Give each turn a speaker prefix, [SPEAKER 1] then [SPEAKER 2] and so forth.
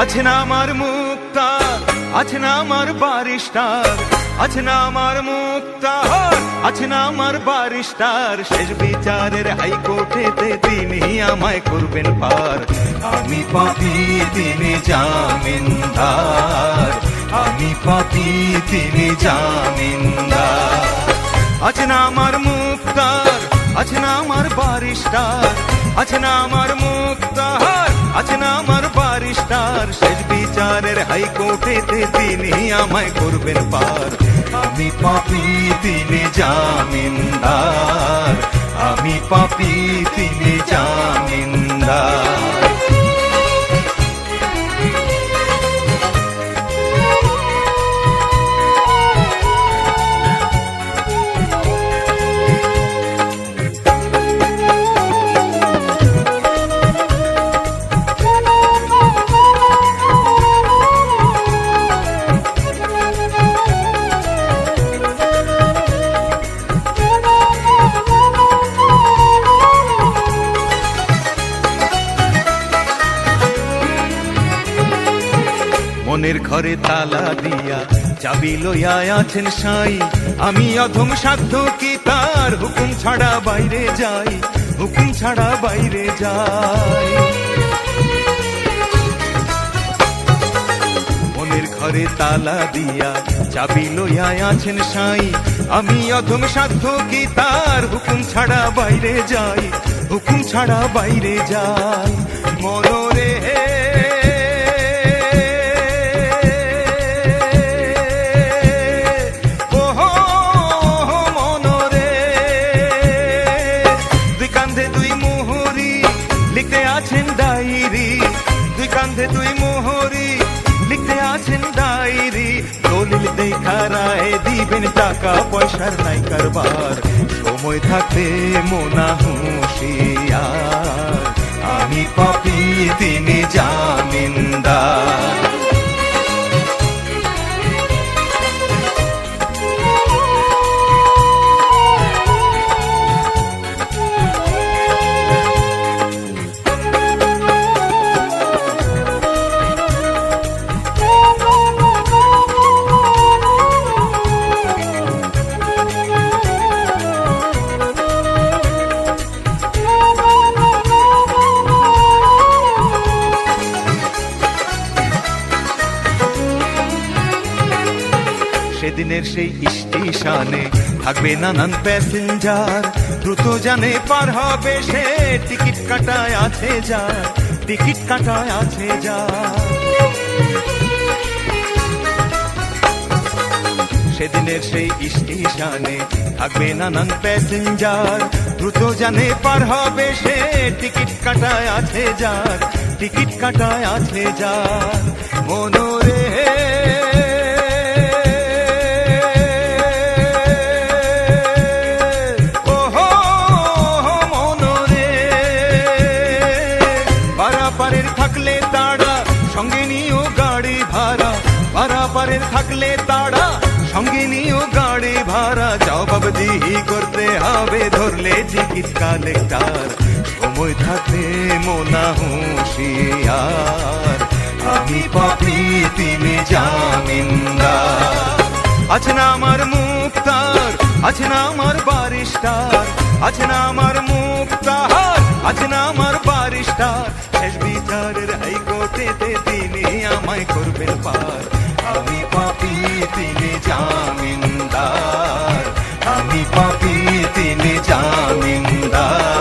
[SPEAKER 1] আছে না আমার মুক্তার আছে না আমার বারিস্টার আছে না আমার মুক্তার আছে না আমার বারিস্টার শেষ বিচারের হাইকোর্টেতে তিনি আমায় করবেন পার। আমি পাপি, তিনি জামিনদার। আমি পাপি, তিনি জামিনদার। আছে না আমার মুক্তার, আছে না আমার বারিস্টার আছে না আমার মুক্তার, আছে না আমার হাইকোর্টেতে তিনি আমায় করবেন পার। আমি পাপি তিনি জামিনদার। আমি পাপি তিনি জামিনদার। মনের ঘরে তালা দিয়া চাবি লইয়া আছেন সাই। আমি অধম সাধ্য কি তার হুকুম ছাড়া বাইরে যাই, হুকুম ছাড়া বাইরে যাই। মনের ঘরে তালা দিয়া চাবি লইয়া আছেন সাই। আমি অধম সাধ্য কি তার হুকুম ছাড়া বাইরে যাই, হুকুম ছাড়া বাইরে যাই। মনোরে আছেন ডায়েরি। দুই কান্ধে দুই মোহরি লিখতে আছেন ডায়েরি। দলিল দেখা রায় দিবেন টাকা, পয়সার নাই কারবার। সময় থাকতে মোনা হুঁশিয়ার। আমি পাপি, তিনি সেদিনের সেই স্টেশনে থাকবে নানান প্যাসেঞ্জার। দ্রুত জানে পার হবে সে। টিকিট কাটায় আছে যা, টিকিট কাটায় আছে যা। সেদিনের সেই স্টেশনে থাকবে নানান প্যাসেঞ্জার। দ্রুত জানে পার হবে সে। টিকিট কাটায় আছে যার টিকিট কাটায় আছে যার মনোরে পারাপারের থাকলে তাড়া সঙ্গে নিও গাড়ি ভাড়া। জবাবদিহি করতে হবে, ধরলে টিকিট কালেক্টার সময় থাকতে মোনা হুঁশিয়ার। আমি পাপি তিনি জামিনদার। আছে না আমার মুক্তার আছে না আমার বারিস্টার। আছে না আমার মুক্তার আছে না আমার বারিস্টার। শেষ বিচারের পাপি তিনি জামিনদার